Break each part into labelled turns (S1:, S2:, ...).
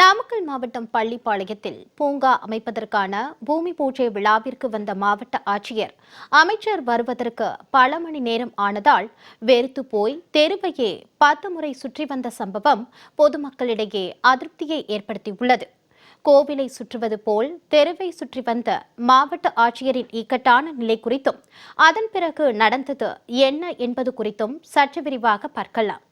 S1: நாமக்கல் மாவட்டம் பள்ளிப்பாளையத்தில் பூங்கா அமைப்பதற்கான பூமி பூஜை விழாவிற்கு வந்த மாவட்ட ஆட்சியர் அமைச்சர் வருவதற்கு பல மணி நேரம் ஆனதால் வெறுத்து போய் தெருவையே பத்து முறை சுற்றி வந்த சம்பவம் பொதுமக்களிடையே அதிருப்தியை ஏற்படுத்தியுள்ளது. கோவிலை சுற்றுவது போல் தெருவை சுற்றி வந்த மாவட்ட ஆட்சியரின் இக்கட்டான நிலை குறித்தும் அதன் பிறகு நடந்தது என்ன என்பது குறித்தும் சற்று விரிவாக பார்க்கலாம்.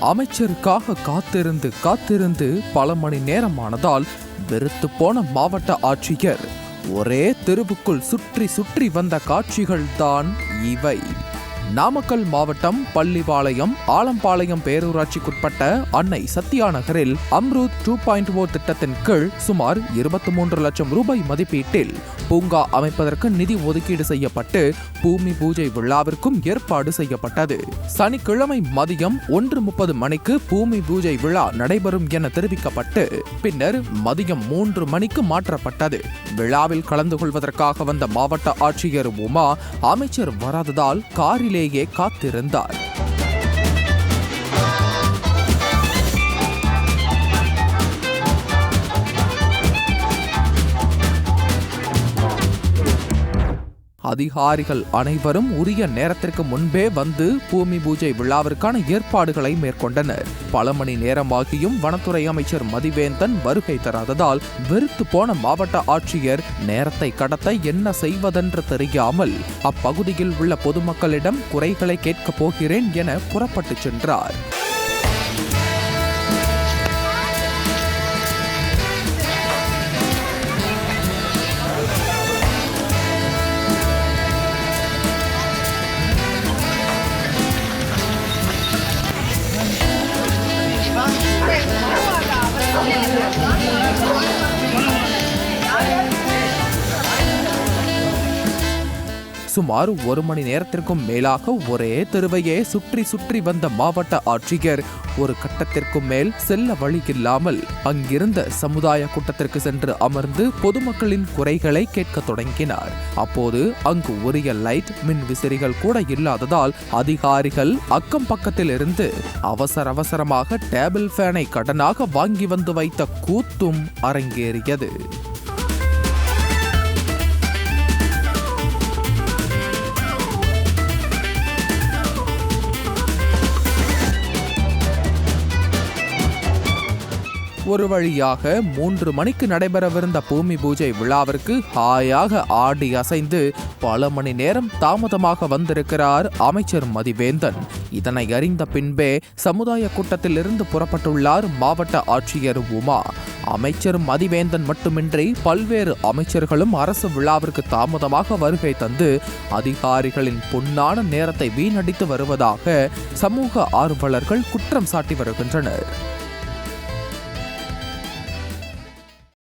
S2: அமைச்சருக்காக காத்திருந்து காத்திருந்து பல மணி நேரமானதால் வெறுத்து போன மாவட்ட ஆட்சியர். ஒரே தெருவுக்குள் சுற்றி சுற்றி வந்த காட்சிகள்தான் இவை. நாமக்கல் மாவட்டம் பள்ளிபாளையம் ஆலம்பாளையம் பேரூராட்சிக்குட்பட்ட அன்னை சத்யா நகரில் அம்ரூத் டூ பாயிண்ட் ஓ திட்டத்தின் கீழ் சுமார் இருபத்தி மூன்று லட்சம் ரூபாய் மதிப்பீட்டில் பூங்கா அமைப்பதற்கு நிதி ஒதுக்கீடு செய்யப்பட்டு பூமி பூஜை விழாவிற்கும் ஏற்பாடு செய்யப்பட்டது. சனிக்கிழமை மதியம் ஒன்று முப்பது மணிக்கு பூமி பூஜை விழா நடைபெறும் என தெரிவிக்கப்பட்டு பின்னர் மதியம் மூன்று மணிக்கு மாற்றப்பட்டது. விழாவில் கலந்து கொள்வதற்காக வந்த மாவட்ட ஆட்சியர் உமா அமைச்சர் வராததால் காரிலே காரிலேயே காத்திருந்தார். அதிகாரிகள் அனைவரும் உரிய நேரத்திற்கு முன்பே வந்து பூமி பூஜை விழாவிற்கான ஏற்பாடுகளை மேற்கொண்டனர். பல மணி நேரமாகியும் வனத்துறை அமைச்சர் மதிவேந்தன் வருகை தராததால் வெறுத்து போன மாவட்ட ஆட்சியர் நேரத்தை கடத்த என்ன செய்வதென்று தெரியாமல் அப்பகுதியில் உள்ள பொதுமக்களிடம் குறைகளை கேட்கப் போகிறேன் என புறப்பட்டுச் சென்றார். சுமார் ஒரு மணி நேரத்திற்கும் மேலாக ஒரே தெருவையே சுற்றி சுற்றி வந்த மாவட்ட ஆட்சியர். ஒரு கட்டத்திற்கும் மேல் செல்ல வழி இல்லாமல் அங்கிருந்த சமுதாய கூட்டத்திற்கு சென்று அமர்ந்து பொதுமக்களின் குறைகளை கேட்க தொடங்கினார். அப்போது அங்கு உரிய லைட் மின் விசிறிகள் கூட இல்லாததால் அதிகாரிகள் அக்கம் பக்கத்தில் இருந்து அவசர அவசரமாக டேபிள் ஃபேனை கடனாக வாங்கி வந்து வைத்த கூத்தும் அரங்கேறியது. ஒரு வழியாக மூன்று மணிக்கு நடைபெறவிருந்த பூமி பூஜை விழாவிற்கு ஹாயாக ஆடி அசைந்து பல மணி நேரம் தாமதமாக வந்திருக்கிறார் அமைச்சர் மதிவேந்தன். இதனை அறிந்த பின்பே சமுதாய கூட்டத்திலிருந்து புறப்பட்டுள்ளார் மாவட்ட ஆட்சியர் உமா. அமைச்சர் மதிவேந்தன் மட்டுமின்றி பல்வேறு அமைச்சர்களும் அரசு விழாவிற்கு தாமதமாக வருகை தந்து அதிகாரிகளின் பொன்னான நேரத்தை வீணடித்து வருவதாக சமூக ஆர்வலர்கள் குற்றம் சாட்டி வருகின்றனர்.